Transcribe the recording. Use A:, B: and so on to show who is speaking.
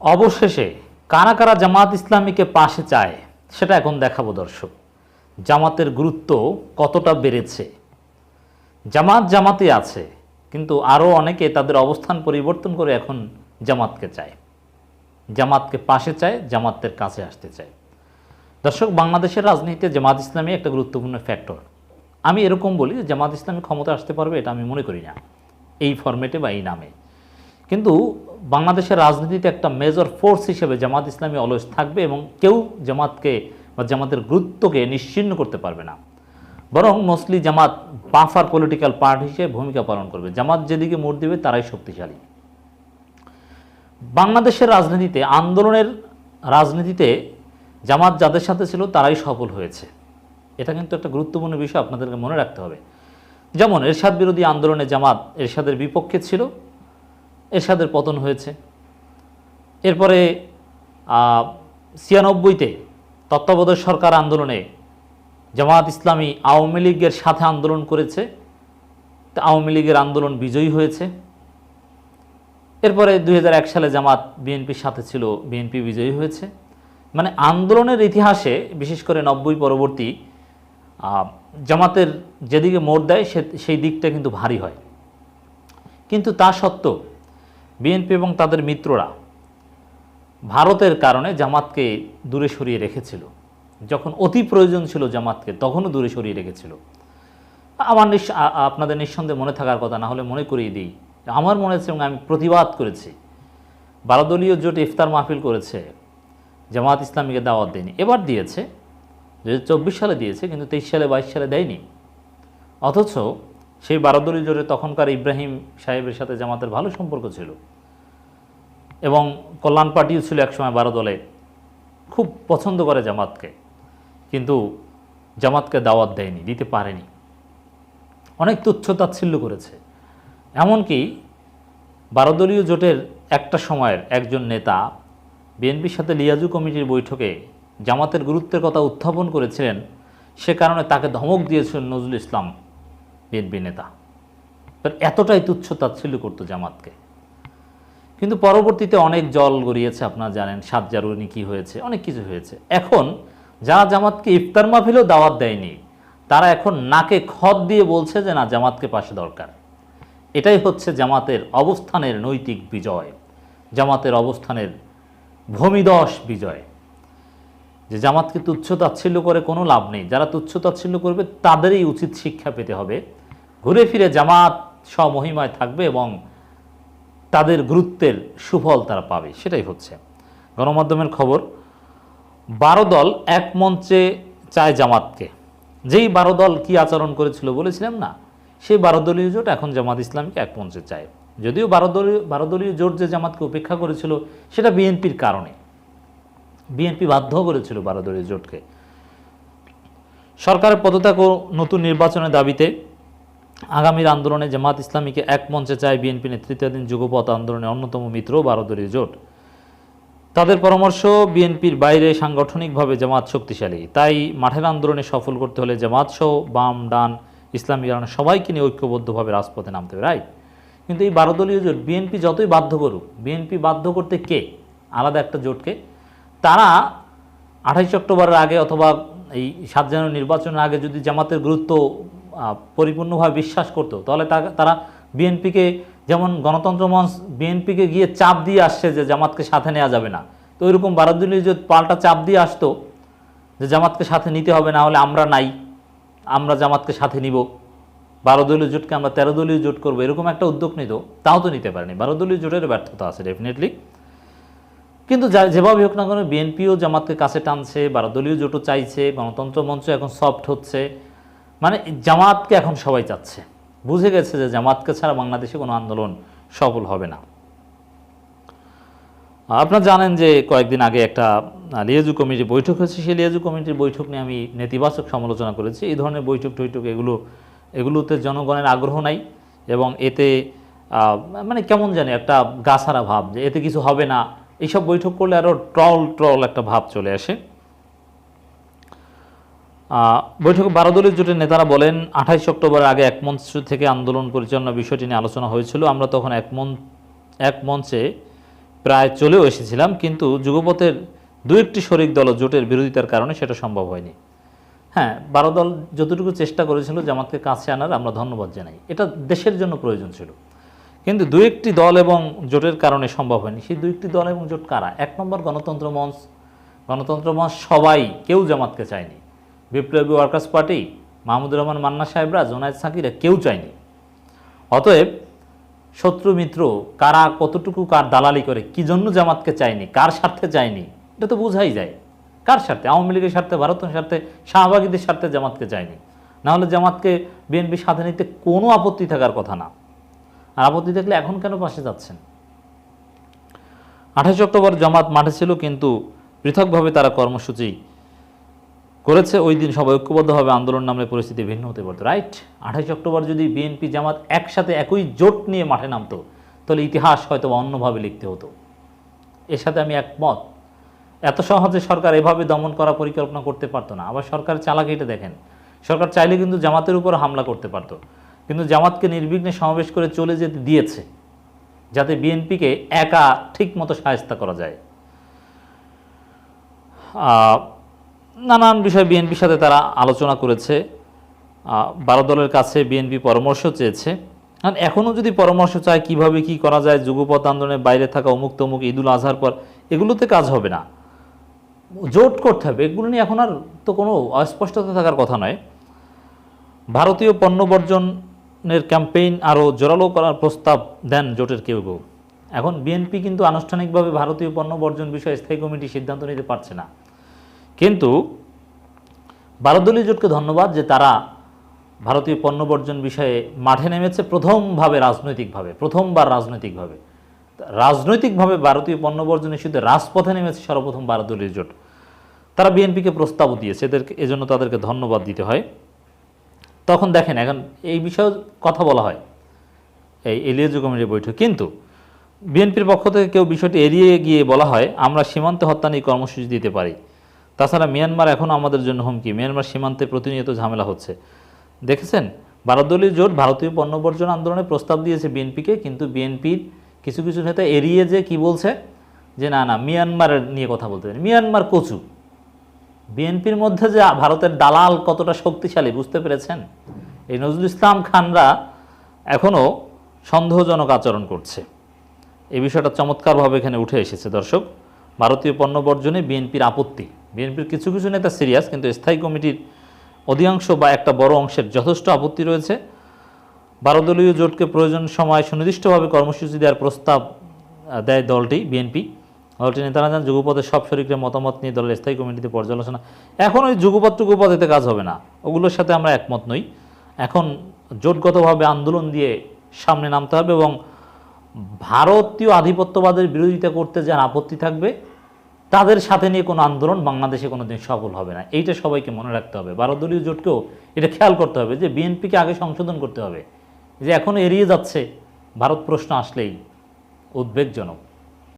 A: অবশেষে কারা কারা জামাত ইসলামীকে পাশে চায়, সেটা এখন দেখাবো দর্শক। জামাতের গুরুত্ব কতটা বেড়েছে? জামাত জামাতে আছে, কিন্তু আরও অনেকে তাদের অবস্থান পরিবর্তন করে এখন জামাতকে চায়। জামাতকে পাশে চায়, জামাতের কাছে আসতে চায়। দর্শক, বাংলাদেশের রাজনীতিতে জামাত ইসলামী একটা গুরুত্বপূর্ণ ফ্যাক্টর আমি এরকম বলি যে জামাত ইসলামী ক্ষমতা আসতে পারবে, এটা আমি মনে করি না। এই ফরম্যাটে বা এই নামে। কিন্তু বাংলাদেশের রাজনীতিতে একটা মেজর ফোর্স হিসেবে জামাত ইসলামী অলওয়েজ থাকবে এবং কেউ জামাতকে বা জামাতের গুরুত্বকে নিশ্চিহ্ন করতে পারবে না। বরং mostly Jamaat buffer political part হিসেবে ভূমিকা পালন করবে। জামাত যেদিকে মোড় দেবে, তারাই শক্তিশালী। বাংলাদেশের রাজনীতিতে, আন্দোলনের রাজনীতিতে জামাত যাদের সাথে ছিল, তারাই সফল হয়েছে। এটা কিন্তু একটা গুরুত্বপূর্ণ বিষয় আপনাদেরকে মনে রাখতে হবে। যেমন এরশাদ বিরোধী আন্দোলনে জামাত এরশাদের বিপক্ষে ছিল এরশাদের পতন হয়েছে। এরপরে ছিয়ানব্বইতে তত্ত্বাবধায়ক সরকার আন্দোলনে জামাত ইসলামী আওয়ামী লীগের সাথে আন্দোলন করেছে। আওয়ামী লীগের আন্দোলন বিজয়ী হয়েছে। এরপরে দু হাজার এক সালে জামাত বিএনপির সাথে ছিল, বিএনপি বিজয়ী হয়েছে। মানে আন্দোলনের ইতিহাসে, বিশেষ করে নব্বই পরবর্তী জামাতের যেদিকে মোড় দেয় সেই দিকটা কিন্তু ভারী হয়। কিন্তু তা সত্ত্বেও বিএনপি এবং তাদের মিত্ররা ভারতের কারণে জামাতকে দূরে সরিয়ে রেখেছিল। যখন অতি প্রয়োজন ছিল জামাতকে, তখনও দূরে সরিয়ে রেখেছিল। আমার নিঃ আপনাদের নিঃসন্দেহে মনে থাকার কথা, না হলে মনে করিয়ে দিই। আমার মনে হচ্ছে এবং আমি প্রতিবাদ করেছি। বারোদলীয় জোট ইফতার মাহফিল করেছে, জামাত ইসলামীকে দাওয়াত দেয়নি। এবার দিয়েছে দু সালে দিয়েছে, কিন্তু তেইশ সালে, বাইশ সালে দেয়নি। অথচ সেই বারোদলীয় জোটে তখনকার ইব্রাহিম সাহেবের সাথে জামাতের ভালো সম্পর্ক ছিল। এবং কল্যাণ পার্টিও ছিল একসময় বারো দলে। খুব পছন্দ করে জামাতকে। কিন্তু জামাতকে দাওয়াত দেয়নি, দিতে পারেনি। অনেক তুচ্ছ তাচ্ছিল্য করেছে। এমনকি বারোদলীয় জোটের একটা সময়ের একজন নেতা বিএনপির সাথে লিয়াজু কমিটির বৈঠকে জামাতের গুরুত্বের কথা উত্থাপন করেছিলেন, সে কারণে তাকে ধমক দিয়েছিলেন নজরুল ইসলাম। বিএনপি নেতা। এতটাই তুচ্ছ তাচ্ছিল্য করতো জামাতকে। কিন্তু পরবর্তীতে অনেক জল গড়িয়েছে, আপনারা জানেন, সাত জারুনি কি হয়েছে, অনেক কিছু হয়েছে। এখন যারা জামাতকে ইফতার মাহফিলেও দাওয়াত দেয়নি, তারা এখন নাকে খত দিয়ে বলছে যে, না, জামাতকে পাশে দরকার। এটাই হচ্ছে জামাতের অবস্থানের নৈতিক বিজয়, জামাতের অবস্থানের ভূমিদশ বিজয়। যে জামাতকে তুচ্ছ তাচ্ছিল্য করে কোনো লাভ নেই। যারা তুচ্ছ তাচ্ছিল্য করবে, তাদেরই উচিত শিক্ষা পেতে হবে। ঘুরে ফিরে জামাত স্বমহিমায় থাকবে এবং তাদের গুরুত্বের সুফল তারা পাবে, সেটাই হচ্ছে। গণমাধ্যমের খবর, বারো দল এক মঞ্চে চায় জামাতকে। যেই বারো দল কি আচরণ করেছিল বলেছিলাম না, সেই বারো দলীয় জোট এখন জামাত ইসলামকে এক মঞ্চে চায়। যদিও বারো দলীয় বারো দলীয় জোট যে জামাতকে উপেক্ষা করেছিল, সেটা বিএনপির কারণে। বিএনপি বাধ্য করেছিল বারো দলীয় জোটকে। সরকারের পদত্যাগ ও নতুন নির্বাচনের দাবিতে আগামীর আন্দোলনে জামাত ইসলামীকে এক মঞ্চে চায় বিএনপি নেতৃত্বাধীন যুগপথ আন্দোলনের অন্যতম মিত্র বারোদলীয় জোট। তাদের পরামর্শ, বিএনপির বাইরে সাংগঠনিকভাবে জামাত শক্তিশালী। তাই মাঠের আন্দোলনে সফল করতে হলে জামাত সহ বাম, ডান, ইসলামী ইরান সবাইকে নিয়ে ঐক্যবদ্ধভাবে রাজপথে নামতে হবে রাইট কিন্তু এই বারোদলীয় জোট বিএনপি যতই বাধ্য করুক, বিএনপি বাধ্য করতে কে? আলাদা একটা জোটকে। তারা আঠাইশ অক্টোবরের আগে অথবা এই সাত জানুয়ারি নির্বাচনের আগে যদি জামাতের গুরুত্ব পরিপূর্ণভাবে বিশ্বাস করতো। তাহলে তারা বিএনপিকে যেমন গণতন্ত্র মঞ্চ বিএনপিকে গিয়ে চাপ দিয়ে আসছে যে জামাতকে সাথে নেওয়া যাবে না। তো ওইরকম বারাদুলি যে পাল্টা চাপ দিয়ে আসতো যে জামাতকে সাথে নিতে হবে, না হলে আমরা নাই, আমরা জামাতকে সাথে নিব। বারো দলীয় জোটকে আমরা তেরো দলীয় জোট করব, এরকম একটা উদ্যোগ নিত। তাও তো নিতে পারেনি। বারো দলীয় জোটের ব্যর্থতা আছে ডেফিনেটলি কিন্তু যেভাবে হোক না কেন বিএনপিও জামাতকে কাছে টানছে, বারো দলীয় জোটও চাইছে, গণতন্ত্র মঞ্চ এখন সফট হচ্ছে। মানে জামাতকে এখন সবাই চাচ্ছে। বুঝে গেছে যে জামাতকে ছাড়া বাংলাদেশে কোনো আন্দোলন সফল হবে না। আপনারা জানেন যে কয়েকদিন আগে একটা লিয়াজু কমিটির বৈঠক হয়েছে। সেই লিয়াজু কমিটির বৈঠক নিয়ে আমি নেতিবাচক সমালোচনা করেছি। এই ধরনের বৈঠক টৈঠক এগুলো, এগুলোতে জনগণের আগ্রহ নাই এবং এতে মানে কেমন জানি একটা গাছারা ভাব যে এতে কিছু হবে না। এইসব বৈঠক করলে আরও ট্রল ট্রল একটা ভাব চলে আসে। বৈঠকে বারো দলীয় জোটের নেতারা বলেন, আঠাইশ অক্টোবর আগে এক মঞ্চ থেকে আন্দোলন পরিচালনা বিষয়টি নিয়ে আলোচনা হয়েছিল। আমরা তখন এক মন, এক মঞ্চে প্রায় চলেও এসেছিলাম, কিন্তু যুগপথের দু একটি শরিক দল জোটের বিরোধিতার কারণে সেটা সম্ভব হয়নি। হ্যাঁ বারো দল যতটুকু চেষ্টা করেছিল জামাতকে কাছে আনার, আমরা ধন্যবাদ জানাই। এটা দেশের জন্য প্রয়োজন ছিল। কিন্তু দু একটি দল এবং জোটের কারণে সম্ভব হয়নি। সেই দু একটি দল এবং জোট কারা? এক নম্বর গণতন্ত্র মঞ্চ। গণতন্ত্র মঞ্চ সবাই, কেউ জামাতকে চায়নি। বিপ্লবী ওয়ার্কার্স পার্টি, মাহমুদুর রহমান, মান্না সাহেবরা, জোনায়দ সাকিরা কেউ চায়নি। অতএব শত্রু মিত্র কারা কতটুকু কার দালালি করে, কি জন্য জামাতকে চায়নি, কার স্বার্থে চায়নি, এটা তো বোঝাই যায়। কার স্বার্থে? আওয়ামী লীগের স্বার্থে, ভারতের স্বার্থে, শাহবাগীদের স্বার্থে জামাতকে চায়নি। না হলে জামাতকে বিএনপি সাথে নিতে কোনো আপত্তি থাকার কথা না। আর আপত্তি থাকলে এখন কেন পাশে যাচ্ছেন? আঠাশ অক্টোবর জামাত মাঠে ছিল, কিন্তু পৃথকভাবে তারা কর্মসূচি করেছে, ওই দিন সবাই ঐক্যবদ্ধভাবে আন্দোলন নামলে পরিস্থিতি ভিন্ন হতে পারত রাইট আঠাশে অক্টোবর যদি বিএনপি, জামাত একসাথে একই জোট নিয়ে মাঠে নামতো, তাহলে ইতিহাস হয়তো অন্যভাবে লিখতে হতো। এর সাথে আমি একমত। এত সহজে সরকার এভাবে দমন করা পরিকল্পনা করতে পারতো না। আবার সরকার চালাকিটা দেখেন। সরকার চাইলে কিন্তু জামাতের উপর হামলা করতে পারতো। কিন্তু জামাতকে নির্বিঘ্নে সমাবেশ করে চলে যেতে দিয়েছে, যাতে বিএনপিকে একা ঠিক মতো সাহায্য করা যায়। নানান বিষয়ে বিএনপির সাথে তারা আলোচনা করেছে। বারো দলের কাছে বিএনপি পরামর্শ চেয়েছে। আর এখনও যদি পরামর্শ চায় কীভাবে কি করা যায় যুগপথ আন্দোলনের বাইরে থাকা অমুক তমুক, ঈদুল আজহার পর এগুলোতে কাজ হবে না। জোট করতে হবে, এগুলো নিয়ে এখন আর তো কোনো অস্পষ্টতা থাকার কথা নয়। ভারতীয় পণ্য বর্জনের ক্যাম্পেইন আরও জোরালো করার প্রস্তাব দেন জোটের কেউ কেউ। এখন বিএনপি কিন্তু আনুষ্ঠানিকভাবে ভারতীয় পণ্য বর্জন বিষয়ে স্থায়ী কমিটি সিদ্ধান্ত নিতে পারছে না। কিন্তু ভারতদলীয় জোটকে ধন্যবাদ যে তারা ভারতীয় পণ্য বর্জন বিষয়ে মাঠে নেমেছে প্রথমভাবে রাজনৈতিকভাবে, প্রথমবার রাজনৈতিকভাবে। রাজনৈতিকভাবে ভারতীয় পণ্য বর্জন ইস্যুতে রাজপথে নেমেছে সর্বপ্রথম ভারতদলীয় জোট তারা বিএনপিকে প্রস্তাবও দিয়েছে, এদেরকে, এজন্য তাদেরকে ধন্যবাদ দিতে হয়। তখন দেখেন, এখন এই বিষয়ে কথা বলা হয়, এই এলিয়াজু কমিটির বৈঠক। কিন্তু বিএনপির পক্ষ থেকে কেউ বিষয়টি এড়িয়ে গিয়ে বলা হয়, আমরা সীমান্তে হত্যা নিয়ে কর্মসূচি দিতে পারি। তাছাড়া মিয়ানমার এখনও আমাদের জন্য হুমকি। মিয়ানমার সীমান্তে প্রতিনিয়ত ঝামেলা হচ্ছে। দেখেছেন? ভারতদলীয় জোট ভারতীয় পণ্য বর্জন আন্দোলনে প্রস্তাব দিয়েছে বিএনপিকে, কিন্তু বিএনপির কিছু কিছু নেতা এড়িয়ে যে কি বলছে, যে না না মিয়ানমারের নিয়ে কথা বলতে পারি মিয়ানমার কচু। বিএনপির মধ্যে যে ভারতের দালাল কতটা শক্তিশালী, বুঝতে পেরেছেন? এই নজরুল ইসলাম খানরা এখনও সন্দেহজনক আচরণ করছে। এই বিষয়টা চমৎকারভাবে এখানে উঠে এসেছে, দর্শক। ভারতীয় পণ্য বর্জনে বিএনপির আপত্তি। বিএনপির কিছু কিছু নেতা সিরিয়াস, কিন্তু স্থায়ী কমিটির অধিকাংশ বা একটা বড় অংশের যথেষ্ট আপত্তি রয়েছে। বারোদলীয় জোটকে প্রয়োজন সময় সুনির্দিষ্টভাবে কর্মসূচি দেওয়ার প্রস্তাব দেয় দলটি, বিএনপি। দলটি নেতারা যান যুগপথের সব শরিকদের মতামত নিয়ে দলের স্থায়ী কমিটিতে পর্যালোচনা। এখন ওই যুগপথ টুকুপথ এতে কাজ হবে না। ওগুলোর সাথে আমরা একমত নই। এখন জোটগতভাবে আন্দোলন দিয়ে সামনে নামতে হবে এবং ভারতীয় আধিপত্যবাদের বিরোধিতা করতে যার আপত্তি থাকবে তাদের সাথে নিয়ে কোনো আন্দোলন বাংলাদেশে কোনো দিন সফল হবে না। এইটা সবাইকে মনে রাখতে হবে। ভারতদলীয় জোটকেও এটা খেয়াল করতে হবে যে বিএনপিকে আগে সংশোধন করতে হবে। যে এখন এড়িয়ে যাচ্ছে, ভারত প্রশ্ন আসলেই উদ্বেগজনক।